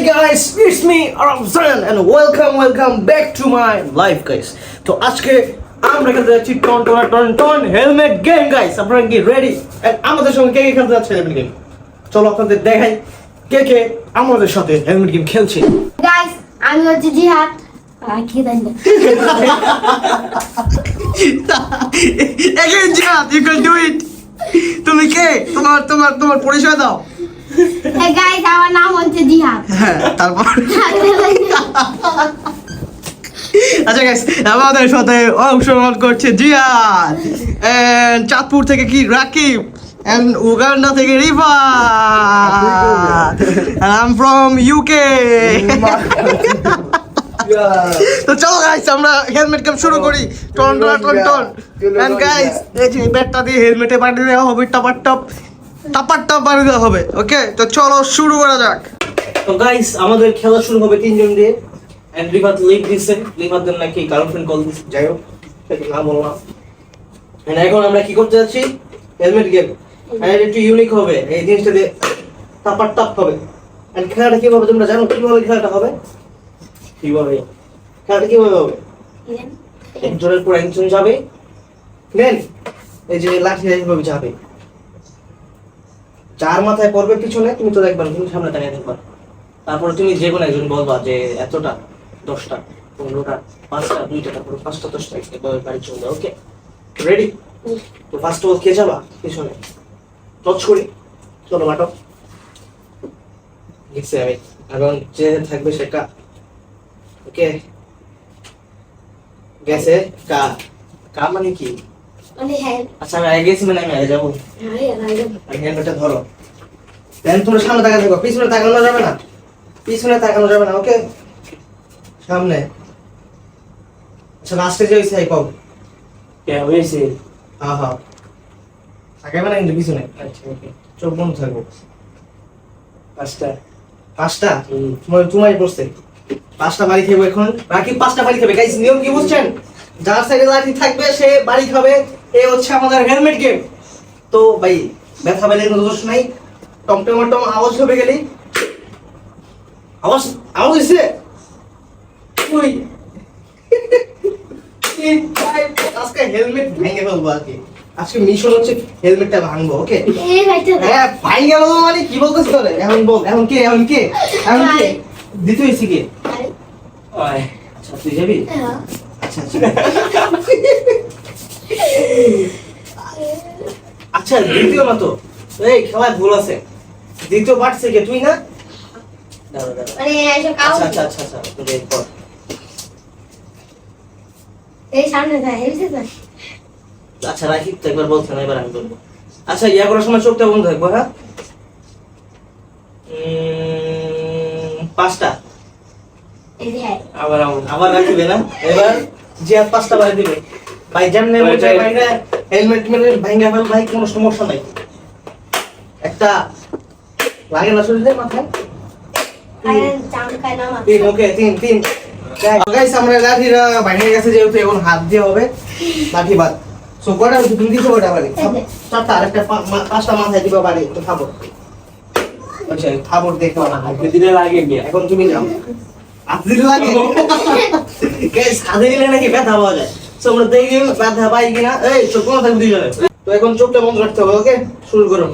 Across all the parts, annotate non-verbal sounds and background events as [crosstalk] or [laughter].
Hey guys, it's me Ramzan and welcome welcome back to my life guys. তো আজকে আমরা খেলতে যাচ্ছি টন টন টন টন হেলমেট গেম গাইস আপনারা কি রেডি আমাদের সঙ্গে কে কে খেলতে যাচ্ছে হেলমেট গেম চলো আপনাদের দেখাই কে কে আমাদের সাথে হেলমেট গেম খেলছে। গাইস আমি হচ্ছে জিহাদ. তুমি কে? তোমার তোমার তোমার পরিচয় দাও। [laughs] হ্যাঁ আচ্ছা গাইস আমাদের সাথে অংশগ্রহণ করছে জিয়াদ এন্ড চাঁদপুর থেকে কি রাকিব এন্ড উগান্ডা থেকে রিফা। এম ফ্রম ইউকে তো চলো গাইস আমরা হেলমেট গেম শুরু করি। টন টন টন টন। এন্ড গাইস এই যে ব্যাটটা দিয়ে হেলমেটে বাড়ি দেওয়া হবে টপ টপ। বাড়ি দেওয়া হবে ওকে? তো চলো শুরু করা যাক। তো গাইস আমাদের খেলা শুরু হবে তিনজন দিয়ে। এন্ড রিভাত লিভ দিছে। রিভাতদের নাকি গার্লফ্রেন্ড কল দিছে। যাই হোক সেটা না বললাম। এন্ড এখন আমরা কি করতে যাচ্ছি? হেলমেট গেম এন্ড একটু ইউনিক হবে। এই জিনিসটা দিয়ে টাপার টপ হবে। এন্ড খেলাটা কীভাবে তোমরা জানো কীভাবে খেলাটা হবে? কীভাবে? খেলাটা কীভাবে হবে? একজনের পর একজন যাবে। নেন এই যে লাঠি এইভাবে যাবে। যার মাথায় পড়বে পিছনে, তুমি তো দেখবা তুমি সামনে দাঁড়িয়ে থাকবা তারপরে তুমি যে কোনো একজন বলবা যে, এতটা? দশটা? পনেরোটা? পাঁচটা? দুইটা? তারপরে পাঁচটা, দশটা? বাড়ি চলবে ওকে রেডি তো ফার্স্ট অফ অল কে যাবা? পিছনে। টচ করি। চলো মাটো লিখছি আমি। এবং যে থাকবে সেটা ওকে গেছে? কা? কা মানে কি? আচ্ছা আমি আগে গেছি মানে আমি আগে যাব। আরে আরে আর হেলমেটটা ধরো। দেন তোমরা সামনে তাকাতে থাকো। পিছনে তাকানো যাবে না। পিছনে তাকানো যাবে না ওকে? সামনে। আচ্ছা লাস্টে যে হয়েছে কম কে হয়েছে? হ্যাঁ হ্যাঁ তাকাবে না কিন্তু পিছনে। আচ্ছা ওকে। চোখ বন্ধ থাকব পাঁচটা। পাঁচটা? তোমার তোমারই পড়ছে পাঁচটা বাড়ি খাব এখন। বাকি পাঁচটা বাড়ি খাবে। গাইস নিয়ম কি বুঝছেন? যার সাইডে লাঠি থাকবে সে বাড়ি খাবে। এই হচ্ছে আমাদের হেলমেট গেম তো ভাই ব্যথা পেলে কোনো দোষ নাই। টমটম আওয়াজ হবে গেলি। আওয়াজ আওয়াজ হয়েছে তুই আজকে হেলমেট ভেঙে ফেলব আর কি। আজকে মিশন হচ্ছে হেলমেটটা ভাঙবো ওকে হ্যাঁ ভাই গেল মানে কি বলতেছ তোরে? এখন বল এখন কে এখন কে? এখন কে? দ্বিতীয় এসি কে? আচ্ছা তুই যাবি? হ্যাঁ। আচ্ছা আচ্ছা। আচ্ছা দ্বিতীয় না তো? এই খেলায় ভুল আছে। দ্বিতীয় পার্টছে কে তুই না? আচ্ছা আচ্ছা আচ্ছা আচ্ছা এই সামনে আচ্ছা রাখি তো একবার বলছেন এবার আমি বলব। আচ্ছা ইয়া করার সময় চোখটা বন্ধ থাকব হ্যাঁ? পাঁচটা। হ্যাঁ। আবার আবার রাখবে না? এবার যে পাঁচটা বাড়ি দিবে। ভাই যেমনে ভাই, ভাই। ভাইরা হেলমেট মেলে ভাইঙ্গা ফেল ভাই কোনো সমস্যা নাই। একটা লাগে না শরীরে মাথায়? তিন ওকে তিন তিন। গাইস আমরা লাঠিরা বাইরে গেছে যেহেতু এখন হাত দিয়ে হবে লাঠি বাদ। সো কয়টা তুমি দিছো কয়টা বাড়ি চারটা আরেকটা পা- মা- পাঁচটা মাথায় দিবা বাড়ি তো খাব আচ্ছা খাবার দেখো না হাতে। দিলে লাগে গিয়া এখন তুমি যাও হাত দিলে লাগে? [laughs] গাইস হাতে দিলে নাকি ব্যথা পাওয়া যায়? আমরা দেখি ব্যথা পাই কিনা। এই চোখ বন্ধ থাকবে দুইজনে। তো এখন চোখটা বন্ধ রাখতে হবে ওকে? শুরু করো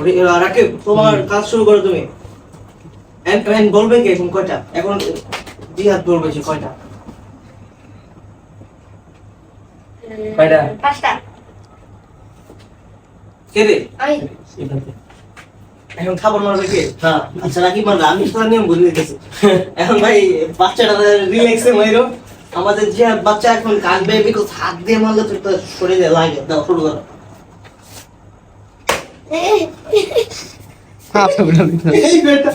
রাকিব তোমার কাজ শুরু করো তুমি। এন্ড এন্ড বলবে কি এখন কয়টা? এখন জিহাদ বলবে যে কয়টা? কয়টা? পাঁচটা। কে রে? এখন খাবার মারবে কে? হ্যাঁ আচ্ছা রাকিব মারবে আমি নিয়ম বলে দিতেছি এখন ভাই বাচ্চাটা রিল্যাক্সে মাইরো। আমাদের যে বাচ্চা এখন কাঁদবে বিকজ হাত দিয়ে মারলে তো একটু শরীরে লাগে দাও শুরু করো। এই বেটা।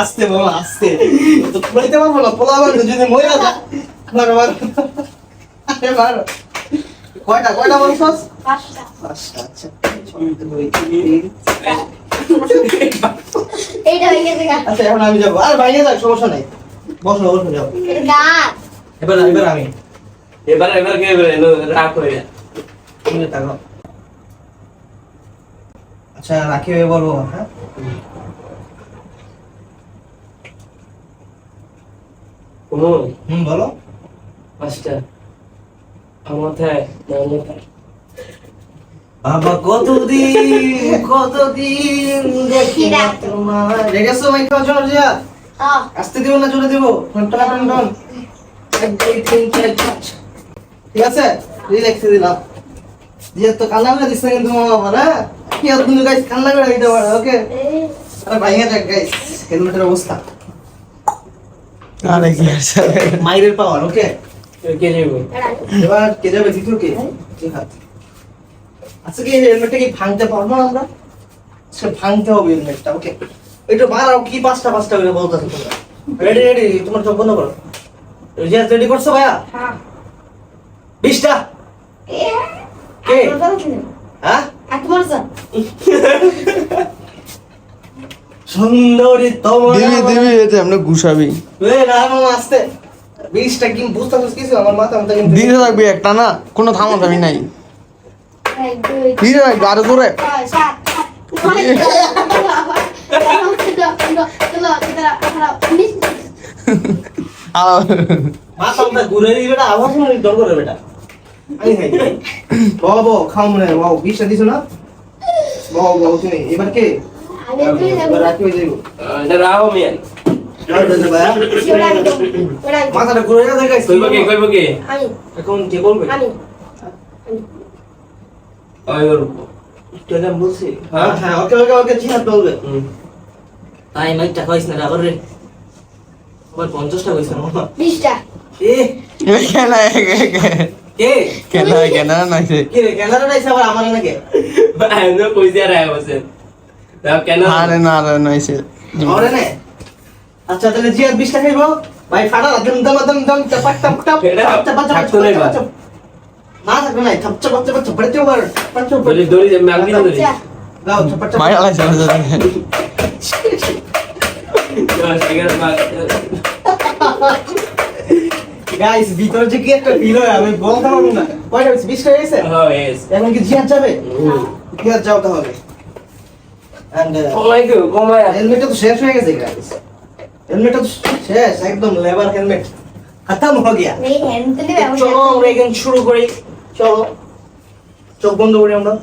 আস্তে বাবা আস্তে। তো পারব না পোলা বান যদি মরে যা মারো মারো। আরে মারো। কয়টা কয়টা বলছস পাঁচটা। পাঁচটা আচ্ছা। এইটা হয়ে গেছে আচ্ছা এখন আমি যাব। আর বাইরে যাক সমস্যা নাই। বসো বসো যাও। এবার এবার আমি। এবার এবার কে এবার রাখ হয়ে তুমি তাকাও। আচ্ছা রাখি হয়ে বলব হ্যাঁ? হুম বলো। মাস্টার ক্ষমতায় মানবতায় বাবা কতদিন কতদিন দেখি না তোমার দেখেছ ভাই কজন জিয়া আসতে দিব না জোরে দিব টন টন টন টন এক দুই তিন চার পাঁচ। ঠিক আছে? রিল্যাক্সে দিলাম। জিয়া তো কান্না করে দিচ্ছে কিন্তু মামা না? কি আর তুমি গাইস কান্না করে দিতে পারো ওকে আরে ভাইয়া দেখ গাইস হেলমেটের অবস্থা। আরে কি আছে? মাইরের পাওয়ার ওকে কে যাব এবার কে যাবে দ্বিতীয় কে? জিহাদ আচ্ছা কি হেলমেটটা কি ভাঙতে পারব না আমরা? সে ভাঙতে হবে হেলমেটটা ওকে একটু বাড়াও কি পাঁচটা পাঁচটা করে তোমরা রেডি রেডি তোমার চোখ বন্ধ করো রেডি করছ ভাইয়া হ্যাঁ বিশটা কে? হ্যাঁ সুন্দরী তোমার দিবি দিবি এতে আমরা গুছাবি এ না মামা আসতে বিশটা কি বুঝতে কিছু আমার মাথা মাথা কিন্তু দিতে থাকবি একটা না কোনো থামা থামি নাই দিতে থাকবি আরও জোরে [laughs] আমি এবার কে? হয়ে মাথাটা ঘুরে যাবে কইব কে কইব কে? আমি। এখন কে বলবে? আমি। ওই আমি বলছি হ্যাঁ। হ্যাঁ ওকে ওকে ওকে জিহাদ বলবে হুম তাই মাইকটা কইস না রাগর রে আবার পঞ্চাশটা কইস না বিশটা এ কেন কে কেন কেন নাই কে রে নাইছে আবার আমার নাকি আমি কইছি আর আয় বসে দাও কেন আরে না আরে নাই সে নে আচ্ছা তাহলে জিহাদ বিশটা খাইবো ভাই ফাটা দম দম দম দম চাপাক টাপ টাপ থাকতো না এবার। না থাকবে না থাপ চাপ চাপ চাপ পড়তে ওভার পড়তে দড়ি দড়ি আমি আগে দড়ি আচ্ছা গাও চাপ চাপ মাইরা লাগছে না সেখানে গাইস ভিতরে যে কি একটা ফিল হয় আমি বলতে পারব না কয়টা হয়েছে বিশটা হয়েছে হ্যাঁ এস এখন কি জিহাদ যাবে জিহাদ যাও তাহলে হেলমেটটা তো শেষ হয়ে গেছে গাইস হেলমেটটা তো শেষ একদম লেবার হেলমেট খতম হয়ে গিয়া। চলো আমরা এখন শুরু করি। চলো। চোখ বন্ধ করি আমরা।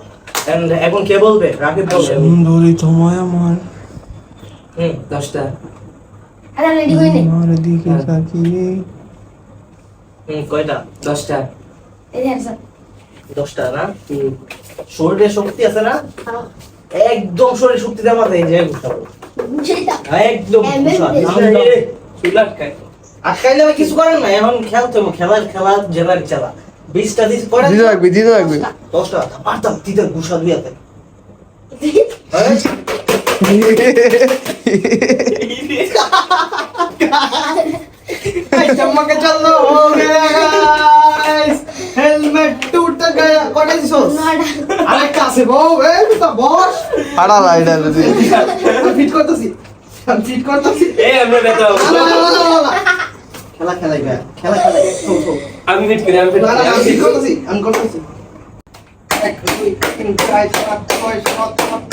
এন্ড এখন কে বলবে? রাকিব বলবে। সুন্দরী তোমায় আমার হুম দশটা। আরে রেডি হই নে। আমার দিকে তাকিয়ে। হুম কয়টা? দশটা। এই হ্যাঁ দশটা না? শরীরে শক্তি আছে না? হ্যাঁ। একদম শরীর শক্তি দেওয়া মাথায় যে একদম আটকাইলে কিছু করেন না এখন খেলতে হবে। খেলার খেলা জেলার খেলা। বিশটা দিস পরে দিতে লাগবে দিতে লাগবে। দশটা। পারতাম দিতে গুসা দুই হেলমেট টুট গয়া কটা দিছ আরেকটা আছে বউ এ করতেছি ফিট করতেছি খেলা খেলাই ভাই খেলা খেলাই। থো, থো। আমি ফিট করি আমি ফিট না, না, না, আমি ফিট করি আমি করতেছি। এক দুই তিন চার পাঁচ ছয় সাত আট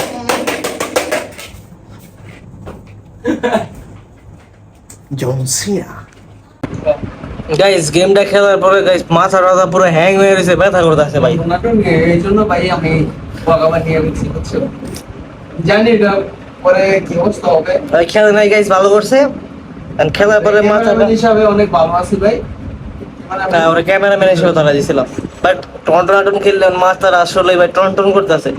জনসিয়া গাইস গেমটা খেলার পরে গাইস মাথা টাথা পুরো হ্যাং হয়ে গেছে ব্যথা করতেছে ভাই। নাটন এই জন্য ভাই আমি ভগবান নিয়ে গেছি বুঝছ জানি না পরে কি অবস্থা হবে। খেলে নাই গাইস ভালো করছে? খেলার পরে মাথা হিসাবে অনেক ভালো আছি ভাই। হ্যাঁ ওরা ক্যামেরাম্যান হিসেবে ধরা দিয়েছিলাম বাট টন টন খেললেন মাস্টার আসলে ভাই টন টন করতেছে।